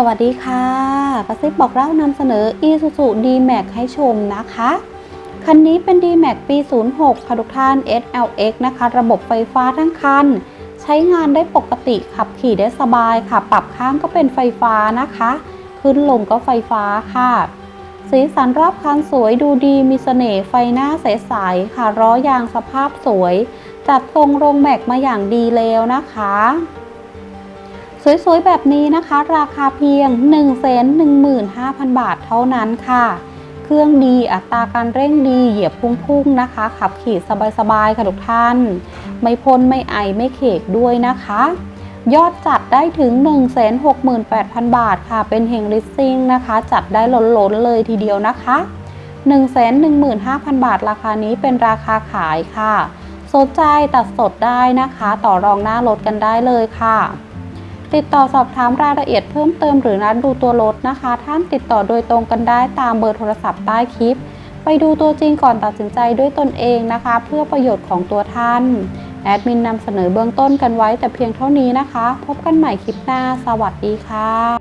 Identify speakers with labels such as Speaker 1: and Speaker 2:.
Speaker 1: สวัสดีค่ะกระซิบบอกเล่านำเสนอ Isuzu D-Max ให้ชมนะคะ คันนี้เป็น D-Max ปี 06 ค่ะทุกท่าน SLX นะคะ ระบบไฟฟ้าทั้งคัน ใช้งานได้ปกติขับขี่ได้สบายค่ะ ปรับข้างก็เป็นไฟฟ้านะคะ ขึ้นลงก็ไฟฟ้าค่ะ สีสันรอบคันสวยดูดีมีเสน่ห์ไฟหน้าใสๆค่ะล้อยางสภาพสวย จัดทรงโรงแม็กมาอย่างดีแล้วนะคะ สวยๆ แบบนี้นะคะ ราคาเพียง 115,000 บาทเท่านั้นค่ะ เครื่องดีอัตราการเร่งดีเหยียบพุ่งๆนะคะ ขับขี่สบายๆ ค่ะทุกท่าน ไม่พ่นไม่ไอไม่เขกด้วยนะคะ ยอดจัดได้ถึง 168,000 บาทค่ะ เป็นเฮงลิสซิ่งนะคะ จัดได้ล้นๆ เลยทีเดียวนะคะ 115,000 บาทราคานี้เป็นราคาขายค่ะ สนใจตัดสดได้นะคะ ต่อรองหน้ารถกันได้เลยค่ะ ติดต่อสอบถามรายละเอียดเพิ่มเติมหรือนัดดูตัวรถนะคะ ท่านติดต่อโดยตรงกันได้ตามเบอร์โทรศัพท์ใต้คลิป ไปดูตัวจริงก่อนตัดสินใจด้วยตนเองนะคะ เพื่อประโยชน์ของตัวท่านแอดมินนำเสนอเบื้องต้นกันไว้แต่เพียงเท่านี้นะคะ พบกันใหม่คลิปหน้า สวัสดีค่ะ